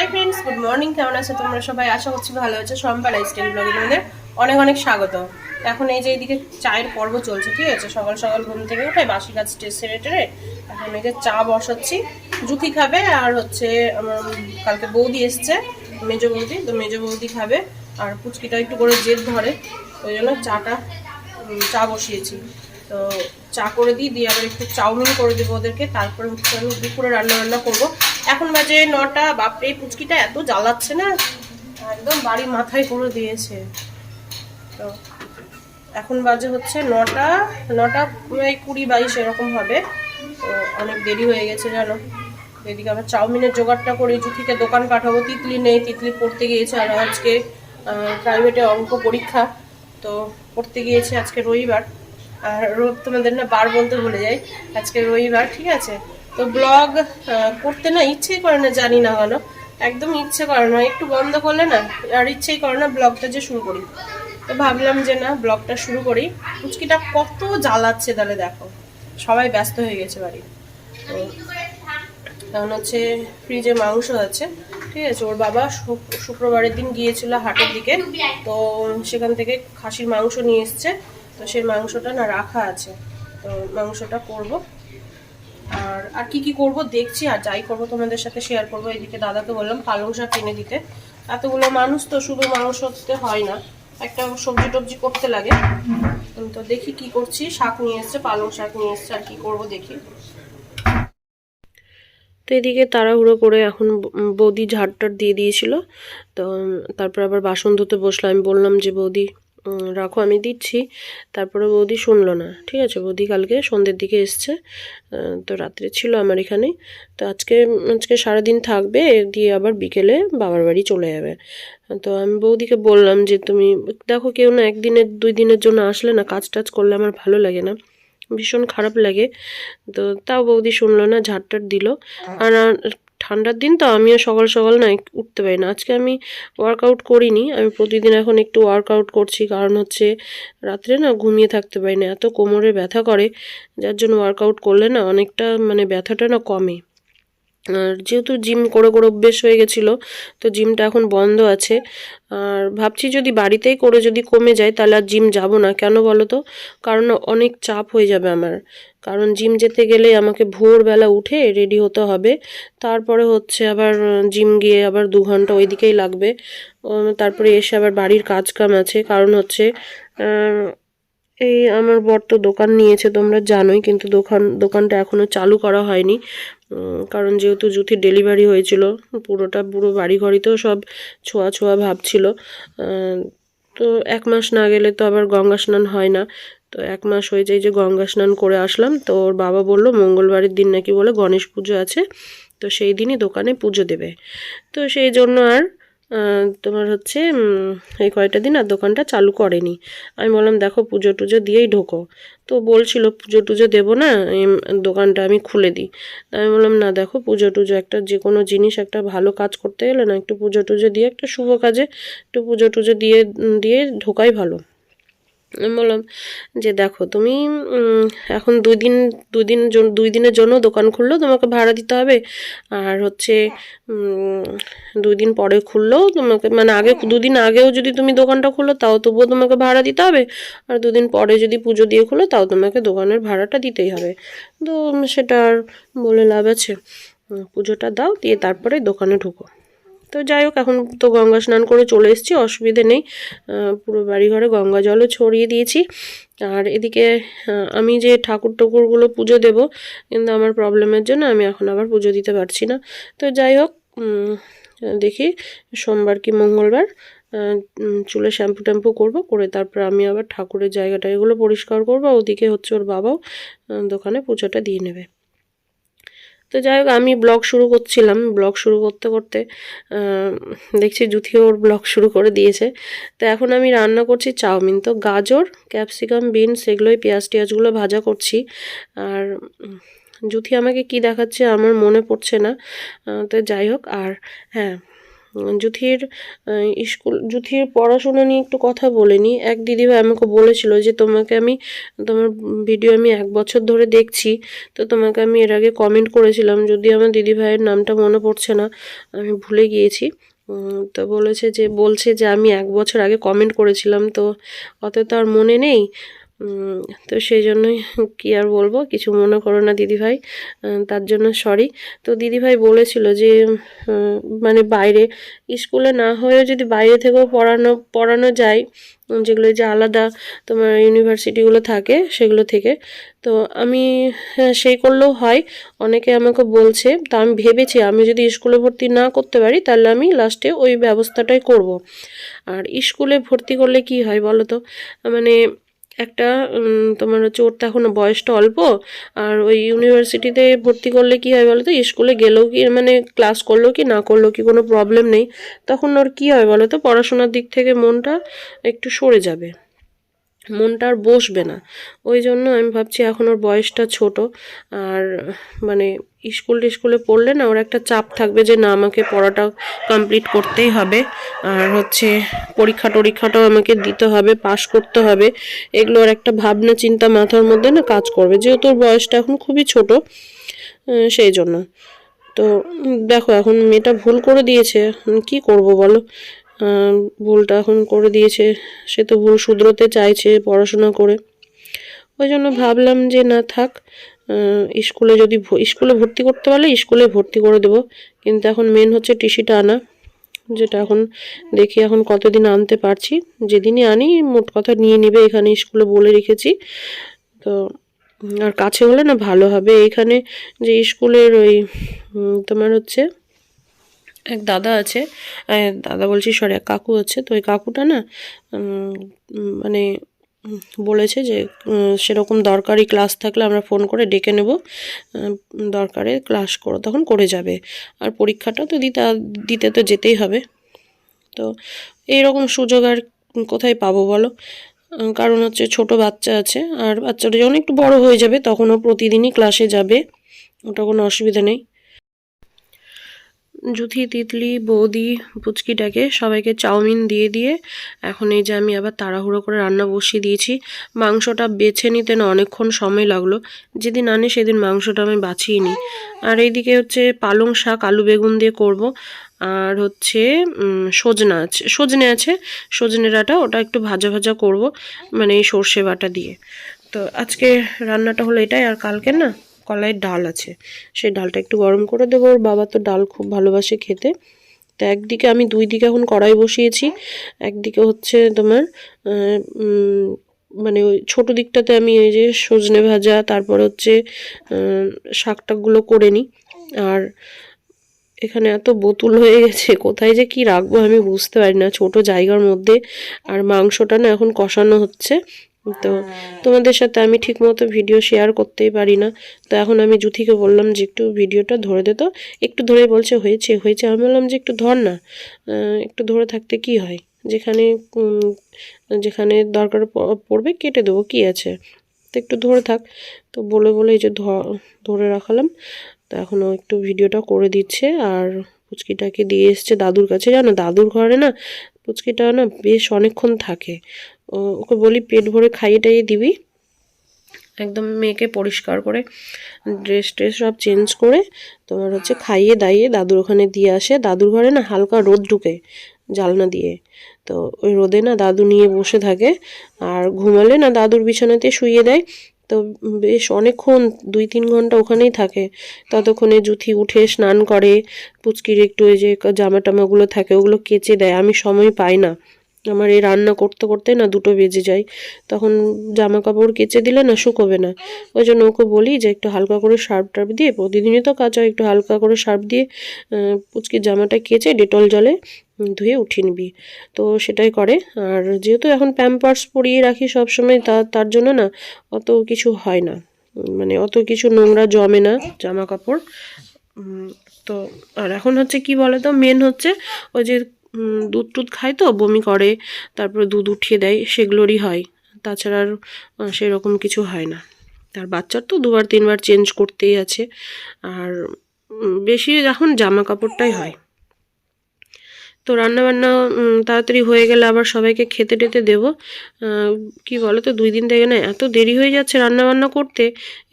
Hi friends good morning কেমন আছো তোমরা সবাই? আশা করছি ভালো আছো। সম্পা লাইফস্টাইল ব্লগে তোমাদের অনেক অনেক স্বাগত। এখন এই যে এইদিকে চায়ের পর্ব চলছে, ঠিক আছে? সকাল সকাল ঘুম থেকে উঠে বাসি কাজ সেরে টেরে এখন এই যে চা বসাচ্ছি। জুথি খাবে আর হচ্ছে আমার কালকে বৌদি এসছে, মেজো বৌদি, তো মেজো বৌদি খাবে আর পুচকিটা একটু করে জেদ ধরে, ওই জন্য চাটা চা বসিয়েছি। তো চা করে দিই, দিয়ে আবার একটু চাউমিন করে দেবো ওদেরকে। তারপরে হচ্ছে আমি দুপুরে রান্না বান্না করব। এখন বাজে নটা, বাপরে, পুচকিটা এত জ্বালাচ্ছে না? একদম বাড়ি মাথায় করে দিয়েছে। তো, এখন বাজে হচ্ছে নটা নটা এই কুড়ি বাইশ এরকম হবে। তো অনেক দেরি হয়ে গেছে জানো। এদিকে আবার চাউমিনের জোগাড়টা করে জুথিকে দোকান পাঠাবো। তিতলি নেই, তিতলি পড়তে গিয়েছে আর আজকে প্রাইভেটে অঙ্ক পরীক্ষা। তো পড়তে গিয়েছে আজকে রবিবার। আর রোদ তোমাদের না বার বলতে ভুলে যাই। আজকে রবিবার, ঠিক আছে? তো ব্লগ করতে না ইচ্ছেই করে না, জানি না কেন। একদম ইচ্ছে করে না, একটু বন্ধ করলে না, আর ইচ্ছেই করে না ব্লগটা যে শুরু করি। তো ভাবলাম যে না ব্লগটা শুরু করি। পুচকিটা কত জ্বালাচ্ছে তাহলে দেখো। সবাই ব্যস্ত হয়ে গেছে বাড়ি তো কারণ হচ্ছে ফ্রিজে মাংস আছে, ঠিক আছে? ওর বাবা শুক- শুক্রবারের দিন গিয়েছিল হাটের দিকে, তো সেখান থেকে খাসির মাংস নিয়ে এসছে। তো সেই মাংসটা না রাখা আছে। তো মাংসটা করব। আর আর কি কি করব দেখছি আর যাই করব তোমাদের সাথে শেয়ার করব। এদিকে দাদাকে বললাম পালং শাক কিনে দিতে। এতগুলো মানুষ তো শুধু মাংস দিতে হয় না, একটা সবজি টবজি করতে লাগে। তো দেখি কি করছি, শাক নিয়ে এসছে, পালং শাক নিয়ে এসছে, আর কি করব দেখি। তো এদিকে তাড়াহুড়ো করে এখন বৌদি ঝাড়টার দিয়ে দিয়েছিল। তো তারপর আবার বাসন ধুতে বসলাম আমি বললাম যে, বৌদি রাখো, আমি দিচ্ছি। তারপরে বৌদি শুনলো না। ঠিক আছে, বৌদি কালকে সন্ধ্যের দিকে এসছে। তো রাত্রে ছিল আমার এখানে। তো আজকে আজকে সারাদিন থাকবে, দিয়ে আবার বিকেলে বাবার বাড়ি চলে যাবে। তো আমি বৌদিকে বললাম যে, তুমি, দেখো, কেউ না একদিনের, দুই দিনের জন্য আসলে না কাজ টাজ করলে আমার ভালো লাগে না। ভীষণ খারাপ লাগে। তো তাও বৌদি শুনলো না ঝাড়টার দিল। আর ঠান্ডার দিন তো আমিও সকাল সকাল না উঠতে পারি না। আজকে আমি ওয়ার্কআউট করিনি, আমি প্রতিদিন এখন একটু ওয়ার্কআউট করছি, কারণ হচ্ছে রাত্রে না ঘুমিয়ে থাকতে পারি না, এত কোমরে ব্যথা করে, যার জন্য ওয়ার্কআউট করলে না অনেকটা মানে ব্যথাটা না কমে। আর যেহেতু জিম করে করে অভ্যেস হয়ে গেছিল, তো জিমটা এখন বন্ধ আছে। আর ভাবছি যদি বাড়িতেই করে যদি কমে যায়, তাহলে আর জিম যাব না। কেন বলো তো? কারণ অনেক চাপ হয়ে যাবে আমার। কারণ জিম যেতে গেলে আমাকে ভোরবেলা উঠে রেডি হতে হবে। তারপরে হচ্ছে আবার জিম গিয়ে আবার দু ঘণ্টা ওইদিকেই লাগবে। তারপরে এসে আবার বাড়ির কাজ কাম আছে। কারণ হচ্ছে এই আমার বর তো দোকান নিয়েছে তোমরা জানোই কিন্তু দোকান দোকানটা এখনও চালু করা হয়নি। কারণ যেহেতু জুথির ডেলিভারি হয়েছিল পুরোটা পুরো বাড়ি ঘড়িতেও সব ছোঁয়া ছোঁয়া ভাব ছিল। আহ, তো এক মাস না গেলে তো আবার গঙ্গা স্নান হয় না। তো এক মাস হয়ে যায় যে গঙ্গা স্নান করে আসলাম। তো ওর বাবা বলল, মঙ্গলবারের দিন নাকি বলে গণেশ পুজো আছে, তো সেই দিনই দোকানে পুজো দেবে। তো সেই জন্য আর তোমার হচ্ছে এই কয়টা দিন আর দোকানটা চালু করেনি। আমি বললাম, দেখো, পুজো টুজো দিয়েই ঢোকো। তো বলছিল, পুজো টুজো দেবো না দোকানটা আমি খুলে দিই। আমি বললাম, না, দেখো, পুজো টুজো একটা যে কোনো জিনিস, একটা ভালো কাজ করতে গেলে না, একটু পুজো টুজো দিয়ে একটা শুভ কাজে, একটু পুজো টুজো দিয়ে দিয়ে ঢোকাই ভালো। আমি বললাম যে দেখো তুমি এখন দুই দিন দুই দিন দুই দিনের জন্য দোকান খুললেও তোমাকে ভাড়া দিতে হবে। আর হচ্ছে দুই দিন পরে খুললেও তোমাকে মানে আগে, দুদিন আগেও যদি তুমি দোকানটা খুলো, তাও তবুও তোমাকে ভাড়া দিতে হবে। আর দুদিন পরে যদি পুজো দিয়ে খুলো, তাও তোমাকে দোকানের ভাড়াটা দিতেই হবে। তো সেটা আর বলে লাভ আছে। পুজোটা দাও, দিয়ে তারপরে দোকানে ঢুকো। তো যাই হোক, এখন তো গঙ্গা স্নান করে চলে এসেছি, অসুবিধে নেই। পুরো বাড়িঘরে গঙ্গা জলও ছড়িয়ে দিয়েছি। আর এদিকে আমি যে ঠাকুর টুকুরগুলো পুজো দেব, কিন্তু আমার প্রবলেমের জন্য আমি এখন আবার পুজো দিতে পারছি না। তো যাই হোক দেখি সোমবার কি মঙ্গলবার চুলে শ্যাম্পু ট্যাম্পু করব, করে তারপর আমি আবার ঠাকুরের জায়গাটা এগুলো পরিষ্কার করব। ওদিকে হচ্ছে ওর বাবাও দোকানে পুজোটা দিয়ে নেবে। তো যাই হোক, আমি ব্লগ শুরু করছিলাম। ব্লগ শুরু করতে করতে দেখছি জুথিও ওর ব্লগ শুরু করে দিয়েছে। তো এখন আমি রান্না করছি চাউমিন। তো গাজর, ক্যাপসিকাম, বিনস, এগুলোই পেঁয়াজ টিয়াজগুলো ভাজা করছি। আর জুথি আমাকে কি দেখাচ্ছে আমার মনে পড়ছে না। তো যাই হোক, আর হ্যাঁ জুথির স্কুল জুথির পড়াশোনা নিয়ে একটু কথা বলিনি এক দিদিভাই আমাকে বলেছিল যে, তোমাকে আমি, তোমার ভিডিও আমি এক বছর ধরে দেখছি। তো তোমাকে আমি এর আগে কমেন্ট করেছিলাম। যদি আমার দিদিভাইয়ের নামটা মনে পড়ছে না, আমি ভুলে গিয়েছি। তো বলেছে যে, বলছে যে, আমি এক বছর আগে কমেন্ট করেছিলাম। তো অত তো আর মনে নেই? তো সেই জন্যই কি আর বলব? কিছু মনে করো না দিদিভাই। তার জন্য সরি তো দিদিভাই বলেছিল যে মানে বাইরে স্কুলে না হয়েও যদি বাইরে থেকেও পড়ানো পড়ানো যায় যেগুলো যে আলাদা তোমার ইউনিভার্সিটিগুলো থাকে সেগুলো থেকে। তো আমি হ্যাঁ, সেই করলেও হয়। অনেকে আমাকে বলছে তা আমি ভেবেছি আমি যদি স্কুলে ভর্তি না করতে পারি তাহলে আমি লাস্টে ওই ব্যবস্থাটাই করব। আর স্কুলে ভর্তি করলে কি হয় বলো তো? মানে একটা তোমার হচ্ছে ওর তো এখন বয়সটা অল্প, আর ওই ইউনিভার্সিটিতে ভর্তি করলে কি হয় বলো তো স্কুলে গেলেও কি মানে ক্লাস করল কি, না করল কি কোনো প্রবলেম নেই। তখন ওর কি হয় বলো তো পড়াশোনার দিক থেকে মনটা একটু সরে যাবে। মনটা আর বসবে না। ওই জন্য আমি ভাবছি এখন ওর বয়সটা ছোট। আর মানে স্কুল টিস্কুলে পড়লে না ওর একটা চাপ থাকবে যে না, আমাকে পড়াটা কমপ্লিট করতেই হবে। আর হচ্ছে পরীক্ষা টরীক্ষাটাও আমাকে দিতে হবে, পাশ করতে হবে। এগুলো ওর একটা ভাবনা, চিন্তা মাথার মধ্যে না কাজ করবে। যেহেতু ওর বয়সটা এখন খুবই ছোট সেই জন্য। তো দেখো, এখন মেয়েটা ভুল করে দিয়েছে। কি করব বলো? ভুলটা এখন করে দিয়েছে। সে তো ভুল শুধরোতে চাইছে পড়াশোনা করে। ওই জন্য ভাবলাম যে না থাক স্কুলে যদি স্কুলে ভর্তি করতে পারলে স্কুলে ভর্তি করে দেবো। কিন্তু এখন মেন হচ্ছে টিসিটা আনা, যেটা এখন দেখি এখন কতদিন আনতে পারছি। যেদিনই আনি, মোট কথা নিয়ে নেবে, এখানে স্কুলে বলে রেখেছি। তো, আর কাছে হলে না ভালো হবে। এখানে যে স্কুলের ওই তোমার হচ্ছে এক দাদা আছে দাদা বলছি, সরি, এক কাকু আছে। তো ওই কাকুটা না মানে বলেছে যে সেরকম দরকারি ক্লাস থাকলে আমরা ফোন করে ডেকে নেব দরকারে ক্লাস করো, তখন করে যাবে। আর পরীক্ষাটা তো দিতে দিতে তো যেতেই হবে। তো এইরকম সুযোগ আর কোথায় পাবো বলো? কারণ হচ্ছে ছোট বাচ্চা আছে, আর বাচ্চাটা যখন একটু বড় হয়ে যাবে তখন ও প্রতিদিনই ক্লাসে যাবে, ওটা কোনো অসুবিধা নেই। জুথি তিতলি, বৌদি, পুচকিটাকে সবাইকে চাউমিন দিয়ে দিয়ে, এখন এই যে আমি আবার তাড়াহুড়ো করে রান্না বসিয়ে দিয়েছি, মাংসটা বেছে নিতে না অনেকক্ষণ সময় লাগল। যেদিন আনে সেদিন মাংসটা আমি বাছিয়ে নিই। আর এইদিকে হচ্ছে পালং শাক, আলু বেগুন দিয়ে করব। আর হচ্ছে সজনা আছে, সজনে আছে, সজনে ডাঁটা ওটা একটু ভাজা ভাজা করব মানে এই সর্ষে বাটা দিয়ে। তো আজকে রান্নাটা হলো এটাই, আর কালকে না? কলাইয়ের ডাল আছে। সেই ডালটা একটু গরম করে দেবো। ওর বাবা তো ডাল খুব ভালোবাসে খেতে। তো একদিকে আমি দুই দিকে এখন কড়াই বসিয়েছি। একদিকে হচ্ছে তোমার মানে ওই ছোটো দিকটাতে আমি এই যে সজনে ভাজা তারপর হচ্ছে আহ, শাক টাকগুলো করে নিই। আর এখানে এত বোতল হয়ে গেছে কোথায় যে কি রাখব আমি বুঝতে পারি না। ছোট জায়গার মধ্যে। আর মাংসটা না এখন কষানো হচ্ছে। তো তোমাদের সাথে আমি ঠিকমতো ভিডিও শেয়ার করতেই পারি না। তো এখন আমি জুথিকে বললাম যে একটু ভিডিওটা ধরে দে তো। একটু ধরে বলছে হয়েছে হয়েছে। আমি বললাম যে একটু ধর না। একটু ধরে থাকতে কি হয়? যেখানে যেখানে দরকার পড়বে কেটে দেবো কি আছে? তো একটু ধরে থাক। তো বলে বলে এই যে ধরে রাখালাম। তো এখনও একটু ভিডিওটা করে দিচ্ছে। আর পুচকিটাকে দিয়ে এসছে দাদুর কাছে, জানো? দাদুর ঘরে না পুচকিটা না বেশ অনেকক্ষণ থাকে। ওকে বলি পেট ভরে খাইয়ে টাইয়ে দিবি। একদম মেয়েকে পরিষ্কার করে ড্রেস ট্রেস সব চেঞ্জ করে তোমার হচ্ছে খাইয়ে দাইয়ে দাদুর ওখানে দিয়ে আসে। দাদুর ঘরে না হালকা রোদ ঢুকে জালনা দিয়ে। তো ওই রোদে না দাদু নিয়ে বসে থাকে আর ঘুমালে না দাদুর বিছানাতে শুইয়ে দেয়। তো বেশ অনেকক্ষণ, দুই তিন ঘণ্টা ওখানেই থাকে। ততক্ষণে জুথি উঠে স্নান করে, পুচকির একটু ওই যে জামা টামাগুলো থাকে, ওগুলো কেচে দেয়। আমি সময় পাই না। আমার এই রান্না করতে করতে না দুটো বেজে যায়। তখন জামা কাপড় কেচে দিলে না শুকোবে না। ওই জন্য ওকে বলি যে একটু হালকা করে সার্ফ টার্ফ দিয়ে, প্রতিদিনই তো হয় একটু হালকা করে সার্ফ দিয়ে পুচকির জামাটা কেচে, ডেটল জলে ধুয়ে উঠিয়ে নিবি। তো সেটাই করে। আর যেহেতু এখন প্যাম্পার্স পরিয়ে রাখি সব সময় তা, তার জন্য না অত কিছু হয় না। মানে অত কিছু নোংরা জমে না জামা কাপড় তো, আর এখন হচ্ছে কি বলে তো মেন হচ্ছে ওই যে দুধ টুধ খায় তো, বমি করে, তারপরে দুধ উঠিয়ে দেয়, সেগুলোরই হয়। তাছাড়া আর সেরকম কিছু হয় না। আর বাচ্চার তো দুবার তিনবার চেঞ্জ করতেই আছে। আর বেশি এখন জামা কাপড়টাই হয়। তো রান্নাবান্না তাড়াতাড়ি হয়ে গেলে আবার সবাইকে খেতে টেতে দেবো। কি বলো তো দুই দিন থেকে না এত দেরি হয়ে যাচ্ছে রান্নাবান্না করতে।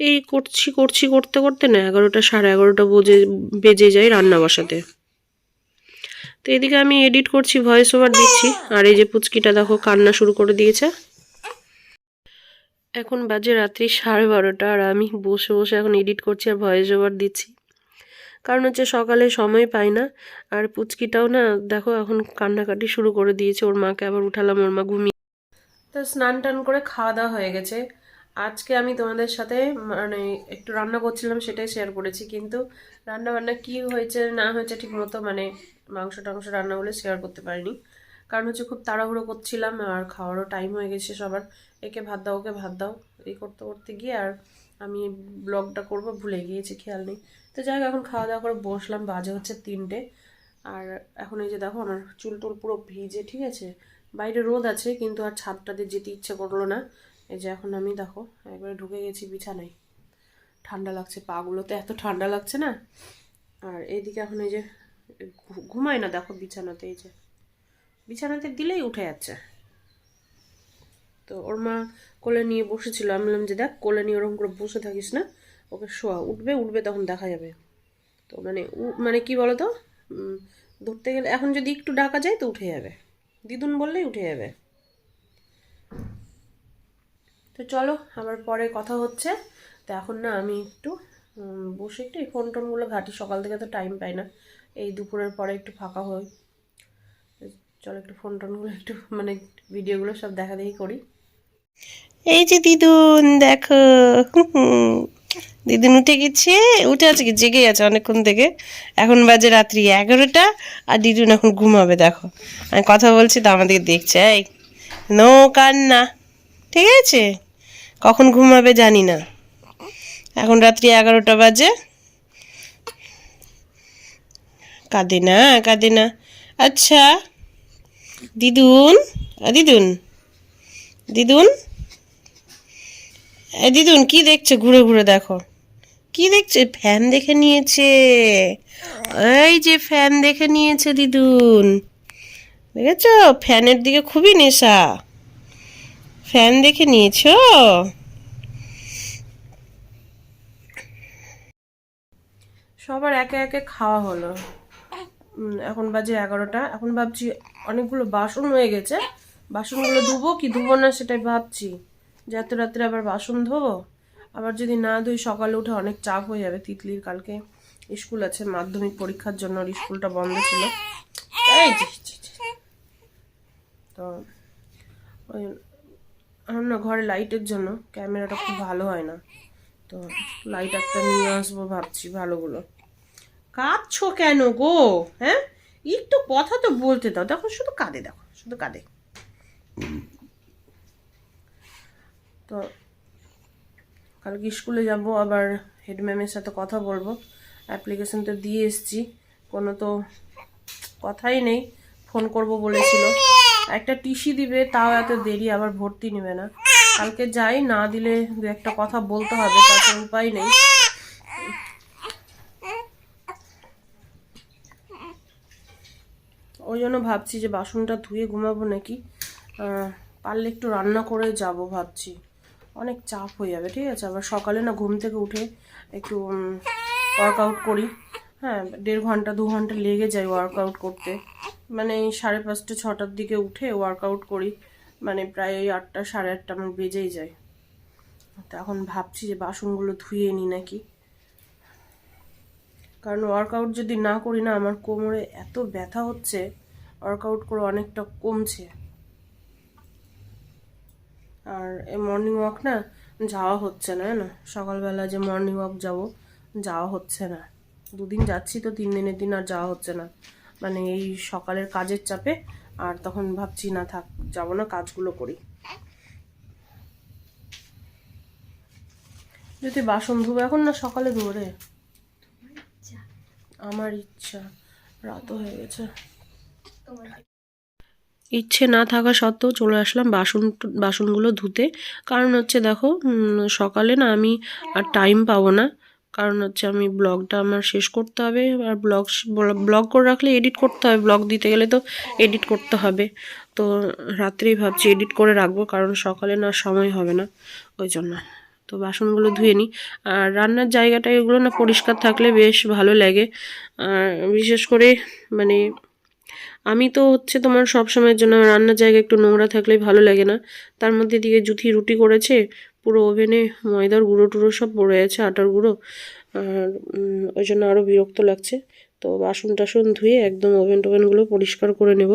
এই করছি করছি, করতে করতে না এগারোটা, সাড়ে এগারোটা বোঝে, বেজে যায় রান্না বসাতে। তো এদিকে আমি এডিট করছি ভয়েস ওভার দিচ্ছি। আর এই যে পুচকিটা দেখো কান্না শুরু করে দিয়েছে। এখন বাজে রাত্রি সাড়ে বারোটা আর আমি বসে বসে এখন এডিট করছি আর ভয়েস ওভার দিচ্ছি। কারণ হচ্ছে সকালে সময় পাই না। আর পুচকিটাও না, দেখো এখন কান্নাকাটি শুরু করে দিয়েছে। ওর মাকে আবার উঠালাম, ওর মা ঘুমিয়ে তো স্নান টান করে খাওয়া দাওয়া হয়ে গেছে। আজকে আমি তোমাদের সাথে মানে একটু রান্না করছিলাম, সেটাই শেয়ার করেছি। কিন্তু রান্না বান্না কি হয়েছে, না হয়েছে ঠিক মতো মানে মাংস টাংস রান্না বলে শেয়ার করতে পারিনি। কারণ হচ্ছে খুব তাড়াহুড়ো করছিলাম, আর খাওয়ারও টাইম হয়ে গেছে সবার। একে ভাত দাও, ওকে ভাত দাও। এই করতে করতে গিয়ে আর আমি ব্লগটা করব, ভুলে গিয়েছি, খেয়াল নেই। তো যাই এখন খাওয়া দাওয়া করে বসলাম, বাজে হচ্ছে তিনটে। আর এখন এই যে দেখো, আমার চুল টুল পুরো ভিজে, ঠিক আছে? বাইরে রোদ আছে, কিন্তু আর ছাদটাতে যেতে ইচ্ছে করল না। এই যে এখন আমি দেখো, একবারে ঢুকে গেছি বিছানায়। ঠান্ডা লাগছে, পাগুলোতে এত ঠান্ডা লাগছে না? আর এইদিকে এখন এই যে ঘুমায় না, দেখো বিছানাতে এই যে। বিছানাতে দিলেই উঠে যাচ্ছে। তো ওর মা কোলে নিয়ে বসেছিল, আমি বললাম যে দেখ, কোলে নিয়ে ওরকম করে বসে থাকিস না। ওকে শোয়া, উঠবে উঠবে তখন দেখা যাবে। তো মানে মানে কি বলো তো ধরতে গেলে এখন যদি একটু ডাকা যায় তো উঠে যাবে। দিদুন বললেই উঠে যাবে। তো চলো, আবার পরে কথা হচ্ছে। তো এখন না আমি একটু বসে একটু এই ফোন টোনগুলো ঘাটি, সকাল থেকে তো টাইম পাই না। এই দুপুরের পরে একটু ফাঁকা হই। চলো একটু ফোন টোনগুলো একটু মানে ভিডিওগুলো সব দেখা দেখি করি। এই যে দিদুন, দেখো। দিদুন উঠে গেছে, উঠে আছে কি? জেগে আছে অনেকক্ষণ থেকে। এখন বাজে রাত্রি এগারোটা আর দিদুন এখন ঘুমাবে, দেখো। আমি কথা বলছি তো আমাদেরকে দেখছে, এই নো কান্না, ঠিক আছে? কখন ঘুমাবে জানি না। এখন রাত্রি এগারোটা বাজে। কাঁদে না কাঁদে না। আচ্ছা দিদুন দিদুন দিদুন। দিদুন, কি দেখছে? ঘুরে ঘুরে দেখো। কি দেখছে? ফ্যান দেখে নিয়েছে। এই যে ফ্যান দেখে নিয়েছে, দিদুন। দেখেছ? ফ্যানের দিকে খুবই নেশা। ফ্যান দেখে নিয়েছো? সবার একে একে খাওয়া হলো। এখন বাজে এগারোটা। এখন ভাবছি অনেকগুলো বাসন হয়ে গেছে। বাসনগুলো ধুবো কি ধুবো না সেটাই ভাবছি। যে এত রাত্রে আবার বাসন ধোবো। আবার যদি না ধুই, সকালে উঠে অনেক চাপ হয়ে যাবে তিতলির। কালকে স্কুল আছে, মাধ্যমিক পরীক্ষার জন্য স্কুলটা বন্ধ ছিল। তো ওই আমার না ঘরে লাইটের জন্য ক্যামেরাটা খুব ভালো হয় না। তো লাইট একটা নিয়ে আসব ভাবছি ভালোগুলো। কাঁদছো কেন গো? হ্যাঁ? একটু কথা তো বলতে দাও। দেখো, শুধু কাঁদে, দেখো, শুধু কাঁদে। তো কালকে স্কুলে যাব, আবার হেড ম্যামের সাথে কথা বলব। অ্যাপ্লিকেশন তো দিয়ে এসছি, কোনো তো কথাই নেই, ফোন করব বলেছিল। একটা টিসি দিবে, তাও এত দেরি, আবার ভর্তি নেবে না। কালকে যাই, না দিলে দু একটা কথা বলতে হবে তাতে উপায় নেই। ওই জন্য ভাবছি যে বাসনটা ধুয়ে ঘুমাবো নাকি। পারলে একটু রান্না করে যাব ভাবছি। অনেক চাপ হয়ে যাবে, ঠিক আছে? আবার সকালে না ঘুম থেকে উঠে একটু ওয়ার্কআউট করি। হ্যাঁ দেড় ঘণ্টা, দু ঘণ্টা লেগে যায় ওয়ার্কআউট করতে। মানে সাড়ে পাঁচটা, ছটার দিকে উঠে ওয়ার্কআউট করি। মানে প্রায় ওই আটটা, সাড়ে আটটা আমার বেজেই যায়। তো এখন ভাবছি যে বাসনগুলো ধুয়ে নিই নাকি। কারণ ওয়ার্কআউট যদি না করি না, আমার কোমরে এত ব্যথা হচ্ছে ওয়ার্কআউট করে অনেকটা কমছে। আর এই মর্নিং ওয়াক না যাওয়া হচ্ছে না না সকালবেলা যে মর্নিং ওয়াক যাব যাওয়া হচ্ছে না। দুদিন যাচ্ছি তো তিন দিনের দিন আর যাওয়া হচ্ছে না। মানে এই সকালের কাজের চাপে আর তখন ভাবছি না থাক যাব না কাজগুলো করি। যদি বাসন ধুবো এখন না সকালে ধুবো রে। আমার ইচ্ছা। রাতও হয়ে গেছে। ইচ্ছে না থাকা সত্ত্বেও চলে আসলাম বাসন, বাসনগুলো ধুতে। কারণ হচ্ছে দেখো সকালে না আমি আর টাইম পাবো না। কারণ হচ্ছে আমি ব্লগটা আমার শেষ করতে হবে। আর ব্লগ ব্লগ করে রাখলে এডিট করতে হবে। ব্লগ দিতে গেলে তো এডিট করতে হবে। তো রাত্রেই ভাবছি এডিট করে রাখব। কারণ সকালে না সময় হবে না ওই জন্য। তো বাসনগুলো ধুয়ে নিই। আর রান্নার জায়গাটা এগুলো না পরিষ্কার থাকলে বেশ ভালো লাগে। আর বিশেষ করে মানে আমি তো হচ্ছে তোমার সব সময়ের জন্য রান্নার জায়গা একটু নোংরা থাকলে ভালো লাগে না। তার মধ্যে দিকে জুথি রুটি করেছে, পুরো ওভেনে ময়দার গুঁড়ো টুড়ো সব পড়ে আছে আটার গুঁড়ো। আর ওই জন্য আরও বিরক্ত লাগছে। তো বাসন টাসন ধুয়ে একদম ওভেন টোভেনগুলো পরিষ্কার করে নেব।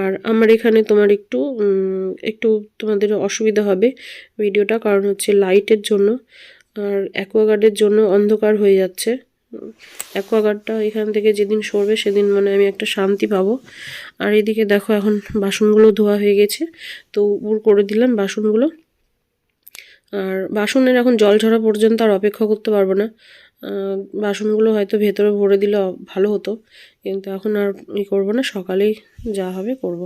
আর আমার এখানে তোমার একটু একটু তোমাদের অসুবিধা হবে ভিডিওটা, কারণ হচ্ছে লাইটের জন্য। আর অ্যাকোয়াগার্ডের জন্য অন্ধকার হয়ে যাচ্ছে। অ্যাকোয়াগার্ডটা এখান থেকে যেদিন সরবে সেদিন মানে আমি একটা শান্তি পাবো। আর এদিকে দেখো এখন বাসনগুলো ধোয়া হয়ে গেছে, তো উপর করে দিলাম বাসনগুলো। আর বাসনের এখন জল ঝরা পর্যন্ত আর অপেক্ষা করতে পারব না। বাসনগুলো হয়তো ভেতরে ভরে দিলে ভালো হতো, কিন্তু এখন আর ই করব না, সকালেই যা হবে করব।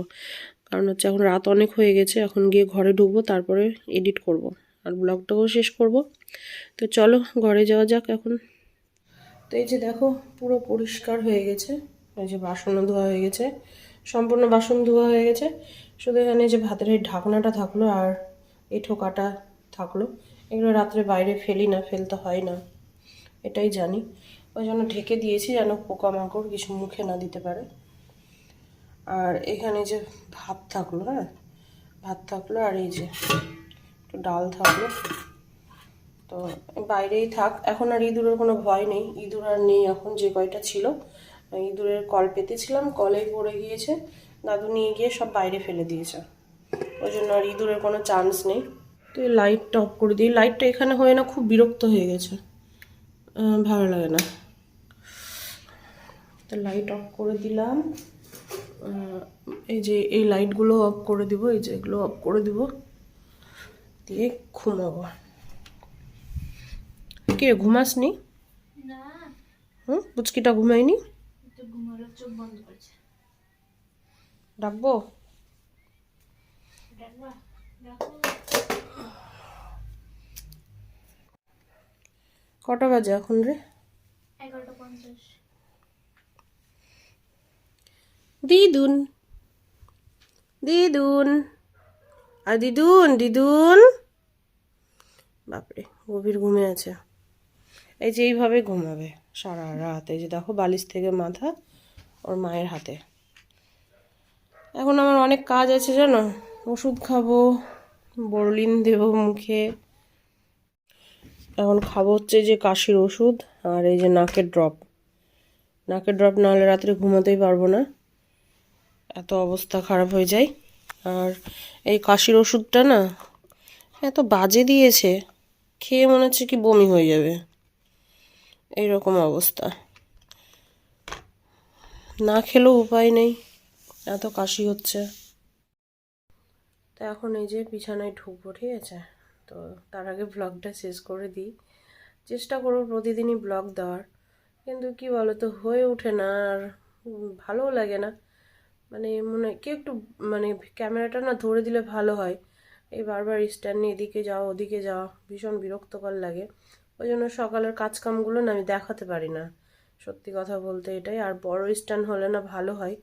কারণ হচ্ছে এখন রাত অনেক হয়ে গেছে, এখন গিয়ে ঘরে ঢুকবো, তারপরে এডিট করব। আর ব্লগটাও শেষ করব। তো চলো ঘরে যাওয়া যাক এখন। তো এই যে দেখো, পুরো পরিষ্কার হয়ে গেছে। এই যে বাসনও ধোয়া হয়ে গেছে, সম্পূর্ণ বাসন ধোয়া হয়ে গেছে। শুধু এখানে যে ভাতের এই ঢাকনাটা থাকল আর এই ঠোকাটা থাকল। এগুলো রাত্রে বাইরে ফেলি না, ফেলতে হয় না, এটাই জানি। ওই জন্য ঢেকে দিয়েছি যেন পোকামাকড় কিছু মুখে না দিতে পারে। আর এখানে যে ভাত থাকল হ্যাঁ? ভাত থাকল আর এই যে একটু ডাল থাকল। তো বাইরেই থাক। এখন আর ইঁদুরের কোনো ভয় নেই। ইঁদুর আর নেই এখন, যে কয়টা ছিল। ইঁদুরের কল পেতেছিলাম, কলেই পড়ে গিয়েছে। দাদু নিয়ে গিয়ে সব বাইরে ফেলে দিয়েছে। ওই জন্য আর ইঁদুরের কোনো চান্স নেই। তো এই লাইটটা অফ করে দিই। লাইটটা এখানে হয়ে না খুব বিরক্ত হয়ে গেছে। ভালো লাগে না। তো লাইট অফ করে দিলাম। এই যে এই লাইটগুলো অফ করে দিব, এই যে এগুলো অফ করে দিব। দিয়ে ঘুমাবো। কে ঘুমাসনি? না। হুম? পুচকিটা ঘুমায়নি? ডাকবো? কটা বাজে এখন রে? দিদুন। দিদুন। আর দিদুন দিদুন। বাপরে গভীর ঘুমে আছে। এই যে এইভাবে ঘুমাবে সারা রাত। এই যে দেখো বালিশ থেকে মাথা ওর মায়ের হাতে। এখন আমার অনেক কাজ আছে জানো? ওষুধ খাব, বরলিন দেব মুখে। এখন খাব হচ্ছে যে কাশির ওষুধ আর এই যে নাকের ড্রপ নাকের ড্রপ না হলে রাত্রে ঘুমাতেই পারব না। এত অবস্থা খারাপ হয়ে যায়। আর এই কাশির ওষুধটা না এত বাজে দিয়েছে, খেয়ে মনে হচ্ছে কি বমি হয়ে যাবে। এইরকম অবস্থা। না খেলেও উপায় নেই, এত কাশি হচ্ছে। তো এখন এই যে বিছানায় ঢুকবো, ঠিক আছে? তো তার আগে ব্লগটা শেষ করে দিই। চেষ্টা করব প্রতিদিনই ব্লগ দেওয়ার। কিন্তু কি বলো তো হয়ে ওঠে না আর ভালোও লাগে না। মানে মনে কি একটু মানে ক্যামেরাটা না ধরে দিলে ভালো হয়। এই বারবার স্ট্যান্ড নিয়ে এদিকে যাওয়া ওদিকে যাওয়া ভীষণ বিরক্তকর লাগে। ওই জন্য সকালের কাজকামগুলো না আমি দেখাতে পারি না। সত্যি কথা বলতে এটাই। আর বড় স্ট্যান্ড হলে না ভালো হয়।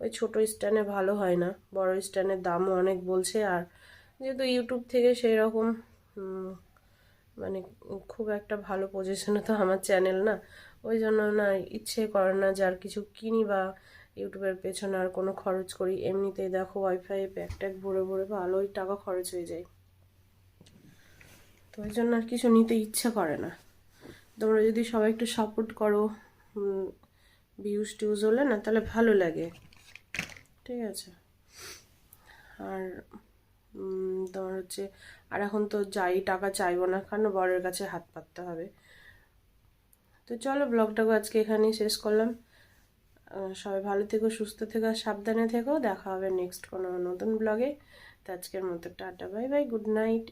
ওই ছোট স্ট্যান্ডে ভালো হয় না। বড় স্ট্যান্ডের দামও অনেক বলছে। আর যেহেতু ইউটিউব থেকে সেই রকম মানে খুব একটা ভালো পজিশনে তো আমার চ্যানেল না ওই জন্য না ইচ্ছে করে না যে আর কিছু কিনি বা ইউটিউবের পেছনে আর কোনো খরচ করি। এমনিতেই দেখো ওয়াইফাই প্যাক ট্যাক ভরে ভরে ভালোই টাকা খরচ হয়ে যায়। ওই জন্য আর কিছু নিতে ইচ্ছে করে না। তোমরা যদি সবাই একটু সাপোর্ট করো ভিউজ টিউজ হলে না, তাহলে ভালো লাগে। ঠিক আছে? আর তোমার হচ্ছে, আর এখন তো যাই, টাকা চাইব না কারণ বরের কাছে হাত পাততে হবে। তো চলো, ব্লগটাকে আজকে এখানেই শেষ করলাম। সবাই ভালো থেকো, সুস্থ থেকো সাবধানে থেকো। দেখা হবে নেক্সট কোনো নতুন ব্লগে তো আজকের মতো tata bye bye good night